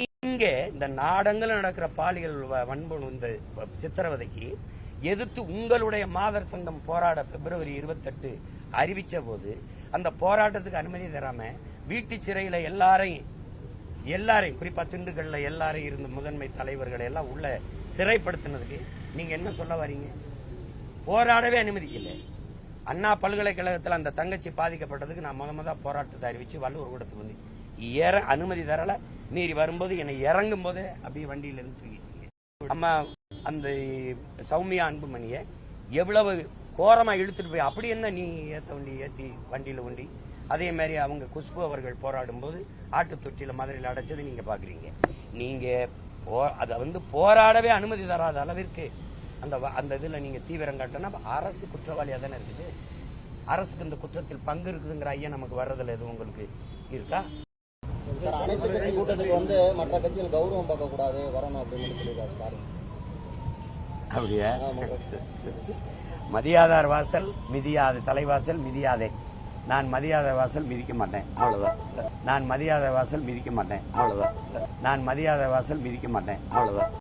இங்கே இந்த நாடங்கள் நடக்கிற பாலியல் வ- வன்பு இந்த சித்திரவதைக்கு எதிர்த்து உங்களுடைய மாதர் சங்கம் போராட பிப்ரவரி இருபத்தெட்டு அறிவிச்ச போது அந்த போராட்டத்துக்கு அனுமதி தராம வீட்டு சிறையில எல்லாரையும் எல்லாரையும் குறிப்பா திண்டுக்கல்ல எல்லாரையும் இருந்த முதன்மை தலைவர்களை எல்லாம் உள்ள சிறைப்படுத்தினதுக்கு நீங்க என்ன சொல்ல வரீங்க? போராடவே அனுமதிக்கல அண்ணா பல்கலைக்கழகத்தில் அந்த தங்கச்சி பாதிக்கப்பட்டதுக்கு நான் முத முத போராட்டத்தை அறிவிச்சு வள்ளுவர் கூடத்துக்கு வந்து ஏற அனுமதி தரலை. மீறி வரும்போது என்னை இறங்கும் போது அப்படியே வண்டியிலிருந்து தூக்கிட்டீங்க நம்ம அந்த சௌமியா அன்புமணியை எவ்வளவு கோரமாக இழுத்துட்டு போய் அப்படி என்ன நீ ஏற்ற வண்டி ஏற்றி வண்டியில் ஒண்டி அதே மாதிரி அவங்க குஷ்பு அவர்கள் போராடும் போது ஆட்டு தொட்டியில் மதுரையில் அடைச்சது நீங்கள் பார்க்குறீங்க நீங்கள் போ- அதை வந்து போராடவே அனுமதி தராத அளவிற்கு அந்த வ- அந்த இதில் நீங்கள் தீவிரம் காட்டினா அரசு குற்றவாளியாக தானே இருக்குது? அரசுக்கு இந்த குற்றத்தில் பங்கு இருக்குதுங்கிற ஐயா நமக்கு வர்றதில் எதுவும் உங்களுக்கு இருக்கா? அனைத்து கட்சி கூட்டத்துக்கு வந்து மற்ற கட்சிகள் கௌரவம் பார்க்க கூடாது வரணும் அப்படின்னு சொல்லியிருக்காரு ஸ்டாலின் அப்படியா. மதியாதார் வாசல் மிதியாது தலைவாசல் மிதியாதே. நான் மதியாத வாசல் மிதிக்க மாட்டேன் அவ்வளவுதான். நான் மதியாத வாசல் மிதிக்க மாட்டேன் அவ்வளவுதான். நான் மதியாத வாசல் மிதிக்க மாட்டேன் அவ்வளவுதான்.